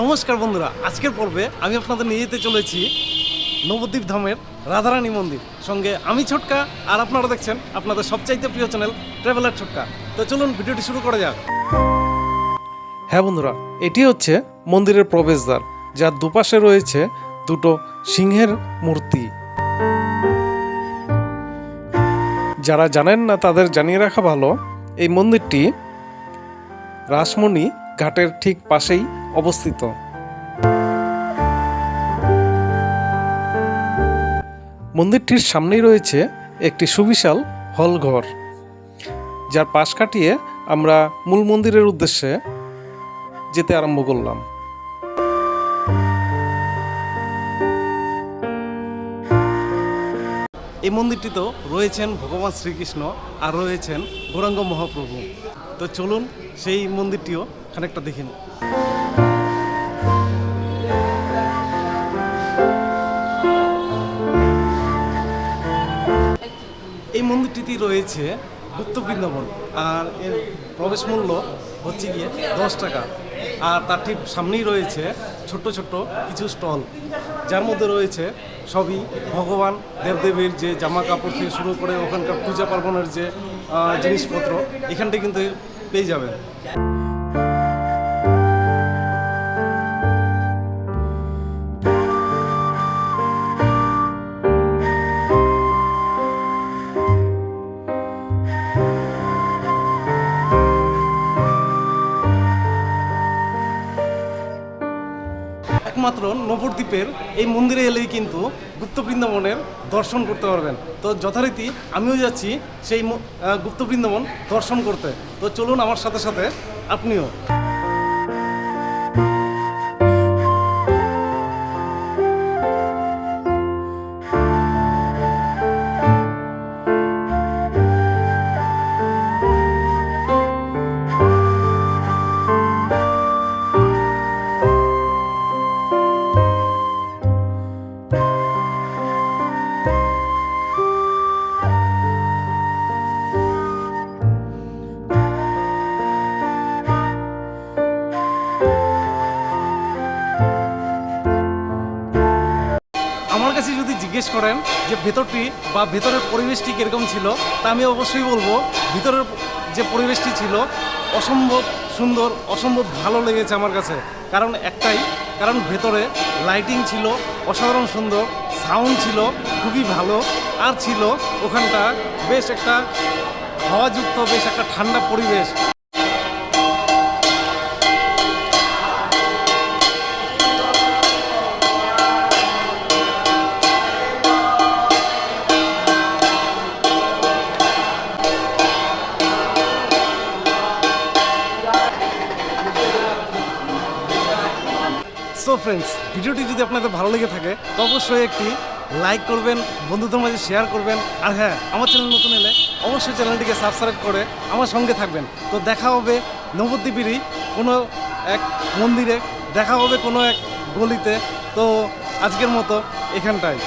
নমস্কার বন্ধুরা, আজকের পর্বে আমি আপনাদের নিয়ে যেতে চলেছি নবদ্বীপ ধামের রাধারানী মন্দির। সঙ্গে আমি ছোটকা, আর আপনারা দেখছেন আপনাদের সবচাইতে প্রিয় চ্যানেল ট্রাভেলার ছোটকা। তো চলুন ভিডিওটি শুরু করা যাক। হ্যাঁ বন্ধুরা, এটি হচ্ছে মন্দিরের প্রবেশদ্বার, যার দুপাশে রয়েছে দুটো সিংহের মূর্তি। যারা জানেন না তাদের জানিয়ে রাখা ভালো এই মন্দিরটি রাসমণি ঘাটের ঠিক পাশেই অবস্থিত। মন্দিরটির সামনেই রয়েছে একটি সুবিশাল হল ঘর যার পাশ কাটিয়ে আমরা মূল মন্দিরের উদ্দেশ্যে যেতে আরম্ভ করলাম। এই মন্দিরটিতেও রয়েছেন ভগবান শ্রীকৃষ্ণ আর রয়েছেন গৌরাঙ্গ মহাপ্রভু। তো চলুন সেই মন্দিরটিও খানিকটা দেখিনি এই মন্দিরটিতে রয়েছে গুপ্ত বৃন্দাবন। আর এর প্রবেশ মূল্য হচ্ছে গিয়ে দশ টাকা। আর তার ঠিক সামনেই রয়েছে ছোট্ট ছোট্ট কিছু স্টল। যার মধ্যে রয়েছে সবই ভগবান দেবদেবীর যে জামা কাপড় থেকে শুরু করে ওখানকার পূজা পার্বণের যে জিনিসপত্র, এখানটায় কিন্তু পেয়ে যাবেন। একমাত্র নবদ্বীপের এই মন্দিরে এলেই কিন্তু গুপ্ত বৃন্দাবনের দর্শন করতে পারবেন। তো যথারীতি আমিও যাচ্ছি সেই গুপ্ত বৃন্দাবন দর্শন করতে। তো চলুন আমার সাথে সাথে আপনিও। আমার কাছে যদি জিজ্ঞেস করেন যে ভেতরটি বা ভেতরের পরিবেশটি কীরকম ছিল, তা আমি অবশ্যই বলব, ভিতরের যে পরিবেশটি ছিল অসম্ভব সুন্দর, অসম্ভব ভালো লেগেছে আমার কাছে। কারণ একটাই, কারণ ভেতরে লাইটিং ছিল, অসাধারণ সুন্দর সাউন্ড ছিল, খুবই ভালো, আর ছিল ওখানটা বেশ একটা হাওয়াযুক্ত, বেশ একটা ঠান্ডা পরিবেশ। সো ফ্রেন্ডস, ভিডিওটি যদি আপনাদের ভালো লেগে থাকে, তো অবশ্যই একটি লাইক করবেন, বন্ধুদের মাঝে শেয়ার করবেন। আর হ্যাঁ আমার চ্যানেল নতুন এলে অবশ্যই চ্যানেলটিকে সাবস্ক্রাইব করে আমার সঙ্গে থাকবেন। তো দেখা হবে নবদ্বীপেরই কোনো এক মন্দিরে, দেখা হবে কোনো এক গলিতে। তো আজকের মতো এখানটায়।